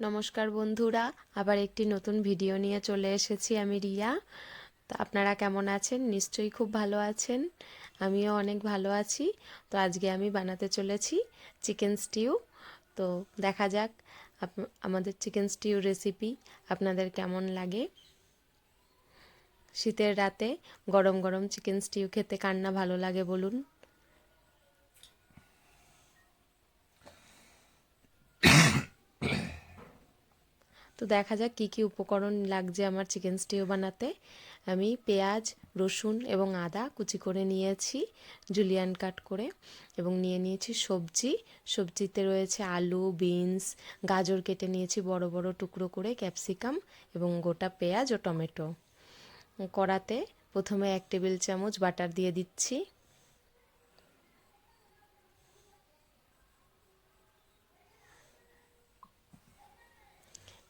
নমস্কার বন্ধুরা, আবার একটি নতুন ভিডিও নিয়ে চলে এসেছি আমি রিয়া। তো আপনারা কেমন আছেন? নিশ্চয়ই খুব ভালো আছেন। আমিও অনেক ভালো আছি। তো আজকে আমি বানাতে চলেছি চিকেন স্টিউ। তো দেখা যাক আমাদের চিকেন স্টিউ রেসিপি আপনাদের কেমন লাগে। শীতের রাতে গরম গরম চিকেন স্টিউ খেতে কার না ভালো লাগে বলুন। তো দেখা যাক কী কী উপকরণ লাগছে আমার চিকেন স্টিউ বানাতে। আমি পেঁয়াজ, রসুন এবং আদা কুচি করে নিয়েছি জুলিয়ান কাট করে। এবং নিয়ে নিয়েছি সবজি। সবজিতে রয়েছে আলু বিনস গাজর কেটে নিয়েছি বড় বড় টুকরো করে ক্যাপসিকাম এবং গোটা পেঁয়াজ ও টমেটো। কড়াতে প্রথমে এক টেবিল চামচ বাটার দিয়ে দিচ্ছি।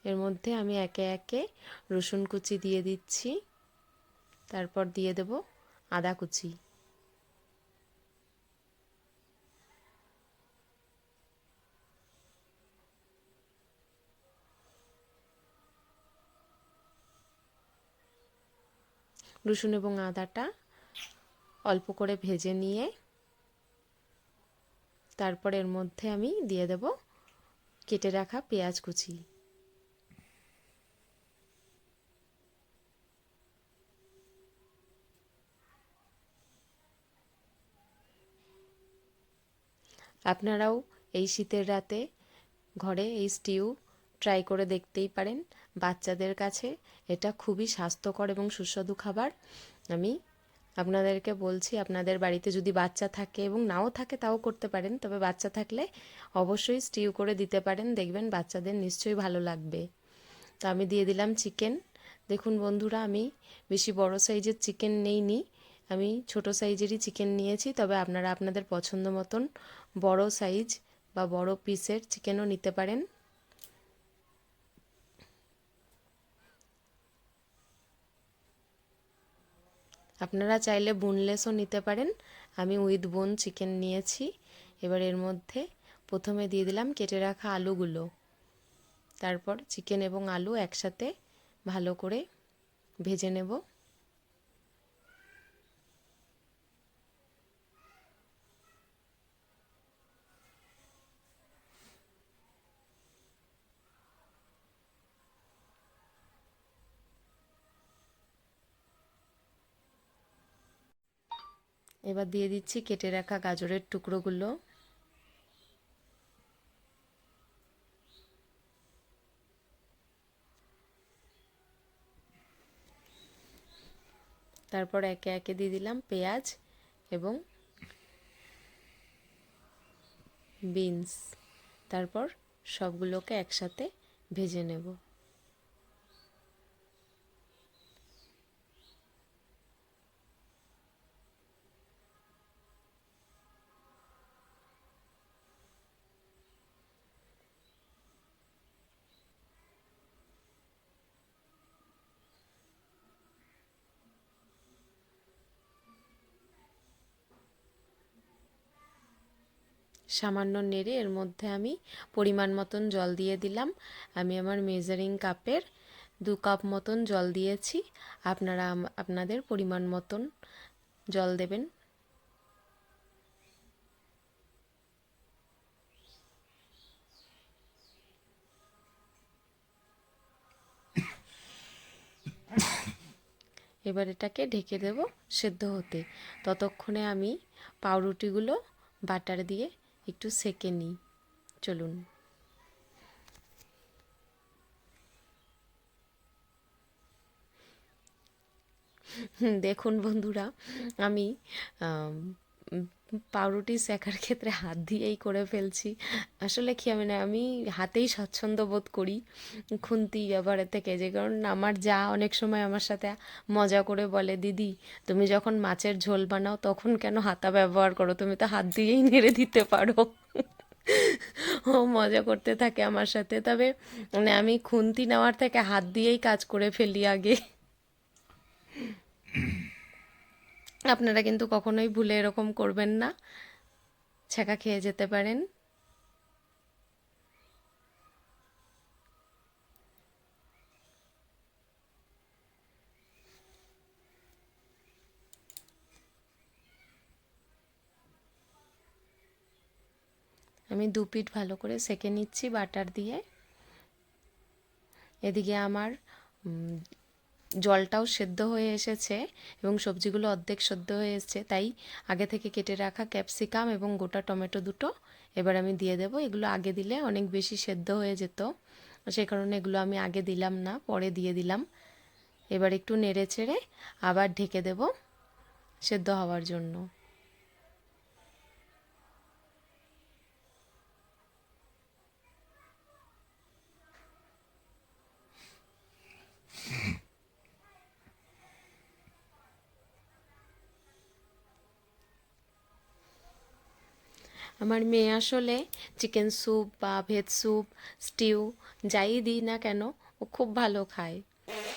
এর মধ্যে আমি একে একে রসুন কুচি দিয়ে দিচ্ছি। তারপর দিয়ে দেব আদা কুচি। রসুন এবং আদাটা অল্প করে ভেজে নিয়ে তারপর এর মধ্যে আমি দিয়ে দেব কেটে রাখা পেঁয়াজ কুচি। আপনারাও এই শীতের রাতে ঘরে এই স্টিউ ট্রাই করে দেখতেই পারেন। বাচ্চাদের কাছে এটা খুবই স্বাস্থ্যকর এবং সুস্বাদু খাবার। আমি আপনাদেরকে বলছি, আপনাদের বাড়িতে যদি বাচ্চা থাকে এবং নাও থাকে তাও করতে পারেন, তবে বাচ্চা থাকলে অবশ্যই স্টিউ করে দিতে পারেন। দেখবেন বাচ্চাদের নিশ্চয়ই ভালো লাগবে। তো আমি দিয়ে দিলাম চিকেন দেখুন বন্ধুরা, আমি বেশি বড় সাইজের চিকেন নেইনি। আমি ছোট সাইজেরই চিকেন নিয়েছি, তবে আপনারা আপনাদের পছন্দ মতন বড় সাইজ বা বড় পিসের চিকেনও নিতে পারেন। আপনারা চাইলে বোনলেসও নিতে পারেন। আমি উইথ বোন চিকেন নিয়েছি। এবার এর মধ্যে প্রথমে দিয়ে দিলাম কেটে রাখা আলুগুলো। তারপর চিকেন এবং আলু একসাথে ভালো করে ভেজে নেব। এবার দিয়ে দিচ্ছি কেটে রাখা গাজরের টুকরোগুলো। তারপর একে একে দিয়ে দিলাম পেঁয়াজ এবং বিনস। তারপর সবগুলোকে একসাথে ভেজে নেব। সামান্য নেড়ে এর মধ্যে আমি পরিমাণ মতন জল দিয়ে দিলাম। আমি আমার মেজারিং কাপের দু কাপ মতন জল দিয়েছি। আপনারা আপনাদের পরিমাণ মতন জল দেবেন। এবার এটাকে ঢেকে দেব সেদ্ধ হতে। ততক্ষণে আমি পাউরুটিগুলো বাটার দিয়ে একটু সেকে নিই চলুন। দেখুন বন্ধুরা আমি পাউরুটি শেখার ক্ষেত্রে হাত দিয়েই করে ফেলছি। আসলে কি, আমি না, আমি হাতেই স্বচ্ছন্দ বোধ করি, খুন্তি ব্যবহারের থেকে যে, কারণ আমার যা অনেক সময় আমার সাথে মজা করে বলে, দিদি, তুমি যখন মাছের ঝোল বানাও, তখন কেন হাতা ব্যবহার করো? তুমি তো হাত দিয়েই নেড়ে দিতে পারো। ও মজা করতে থাকে আমার সাথে। তবে মানে আমি খুন্তি নেওয়ার থেকে হাত দিয়েই কাজ করে ফেলি আগে। আপনারা কিন্তু কখনোই ভুলে এরকম করবেন না। ছেঁকা খেয়ে যেতে পারেন। আমি দু পিঠ ভালো করে সেঁকে নিচ্ছি বাটার দিয়ে। এদিকে আমার জলটাও সেদ্ধ হয়ে এসেছে এবং সবজিগুলো অর্ধেক সেদ্ধ হয়ে এসেছে। তাই আগে থেকে কেটে রাখা ক্যাপসিকাম এবং গোটা টমেটো দুটো এবার আমি দিয়ে দেবো। এগুলো আগে দিলে অনেক বেশি সেদ্ধ হয়ে যেত। সেই কারণে এগুলো আমি আগে দিলাম না, পরে দিয়ে দিলাম। এবার একটু নেড়ে চেড়ে আবার ঢেকে দেব সেদ্ধ হওয়ার জন্য। আমার মেয়ে আসলে চিকেন স্যুপ বা ভেজ স্যুপ স্টিউ যাই দিই না কেন, ও খুব ভালো খায়।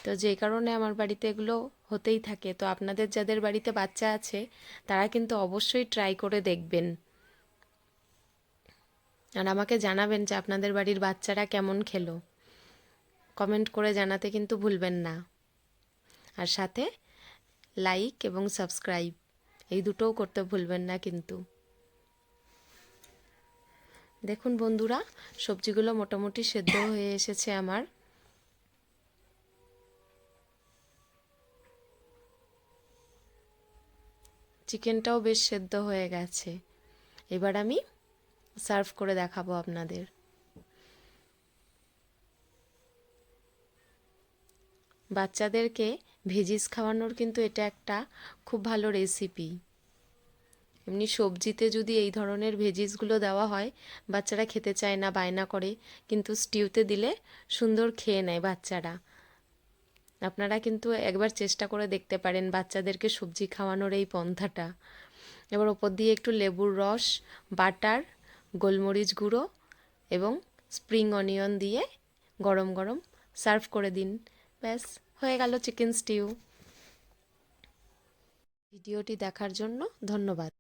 তো যে কারণে আমার বাড়িতে এগুলো হতেই থাকে। তো আপনাদের যাদের বাড়িতে বাচ্চা আছে, তারা কিন্তু অবশ্যই ট্রাই করে দেখবেন। আর আমাকে জানাবেন যে আপনাদের বাড়ির বাচ্চারা কেমন খেলো। কমেন্ট করে জানাতে কিন্তু ভুলবেন না। আর সাথে লাইক এবং সাবস্ক্রাইব এই দুটোও করতে ভুলবেন না কিন্তু। দেখুন বন্ধুরা, সবজিগুলো মোটামুটি সেদ্ধ হয়ে এসেছে আমার। চিকেনটাও বেশ সেদ্ধ হয়ে গেছে। এবার আমি সার্ভ করে দেখাবো আপনাদের। বাচ্চাদেরকে ভেজিস খাওয়ানোর কিন্তু এটা একটা খুব ভালো রেসিপি। এমনি সবজিতে যদি এই ধরনের ভেজিসগুলো দেওয়া হয়, বাচ্চারা খেতে চায় না, বায়না করে, কিন্তু স্টিউতে দিলে সুন্দর খেয়ে নেয় বাচ্চারা। আপনারা কিন্তু একবার চেষ্টা করে দেখতে পারেন বাচ্চাদেরকে সবজি খাওয়ানোর এই পন্থাটা। এবার ওপর দিয়ে একটু লেবুর রস, বাটার, গোলমরিচ গুঁড়ো এবং স্প্রিং অনিয়ন দিয়ে গরম গরম সার্ভ করে দিন। ব্যাস, হয়ে গেল চিকেন স্টিউ ভিডিওটি দেখার জন্য ধন্যবাদ।